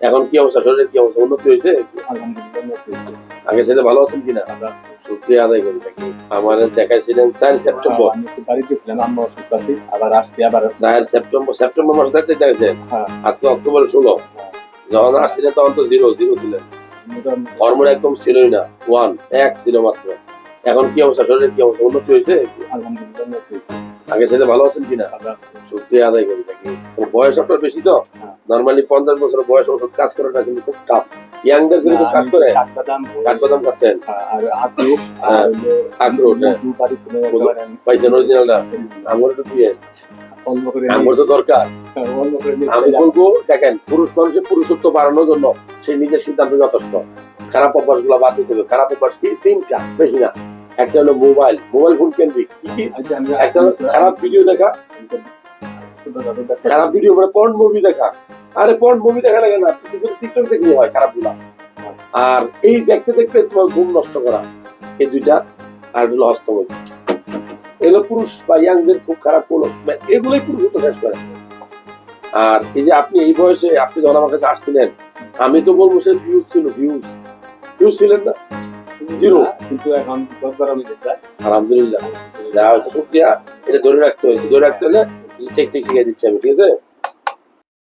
এখন কি অবস্থা? শরীরের কি অবস্থা? উন্নতি হয়েছে? আগে সেটা ভালো আছেন কিনা? শুক্রিয়া আদায় করি। থাকি আমার দেখাইছিলেন চার সেপ্টেম্বর। বাড়িতে ছিলাম আম্মা অসুস্থ আছে আবার আসছি আবার চার সেপ্টেম্বর সেপ্টেম্বর মাসে দেখতে দেখাইছেন হ্যাঁ। আজকে অক্টোবর ষোলো। যখন আসছিলেন তখন তো জিরো জিরো ছিলেন। হরমোন একদম ছিলই না ওয়ান এক ছিল মাত্র। এখন কি অবস্থা? শরীরের কি অবস্থা? উন্নতি হয়েছে? আগে সেটা ভালো আছেন কিনা? আমরা শুক্রিয়া আদায় করি। থাকি বয়স আপনার বেশি তো। নর্মালি পঞ্চাশ বছর বয়স ওষুধ কাজ করে না কিন্তু খুব টাফ ইয়াংদের কিন্তু কাজ করে। কাঠবাদাম, কাঠবাদাম খাচ্ছেন? আর আখরোট, হ্যাঁ, আর আখরোট, হ্যাঁ। পাইছেন অরিজিনালটা আঙুর দিয়ে। আঙুর তো দরকার। আমি বলব দেখেন পুরুষ মানুষের পুরুষত্ব বাড়ানোর জন্য সে নিজের সিদ্ধান্ত যথেষ্ট। খারাপ অভ্যাসগুলো বাদ দিতে হবে। খারাপ অভ্যাস কি? তিনটা বেশি না। একটা হলো মোবাইল। মোবাইল ফোন কেন্দ্রিক। কি? কি একটা খারাপ ভিডিও দেখা। খারাপ ভিডিও মানে পর্ন মুভি দেখা। আরে পর্ন মুভি দেখা লাগে না টিকটক দেখলে হয় খারাপগুলা আর এই দেখতে দেখতে তোমার ঘুম নষ্ট করা এই দুইটা আর হলো হস্তময় এগুলো পুরুষ বা ইয়াংদের খুব খারাপ কোনো মানে এগুলোই পুরুষত্ব শেষ করে। আর এই যে আপনি এই বয়সে আপনি যখন আমার কাছে আসছিলেন আমি তো বলব সে ভিউজ ছিল ভিউজ ভিউজ ছিলেন না? জিরো। কিন্তু এখন আলহামদুলিল্লাহ। যা হচ্ছে শুক্রিয়া। এটা ধরে রাখতে হয়েছে। ধরে রাখতে হলে টেকনিক শিখিয়ে দিচ্ছি আমি ঠিক আছে?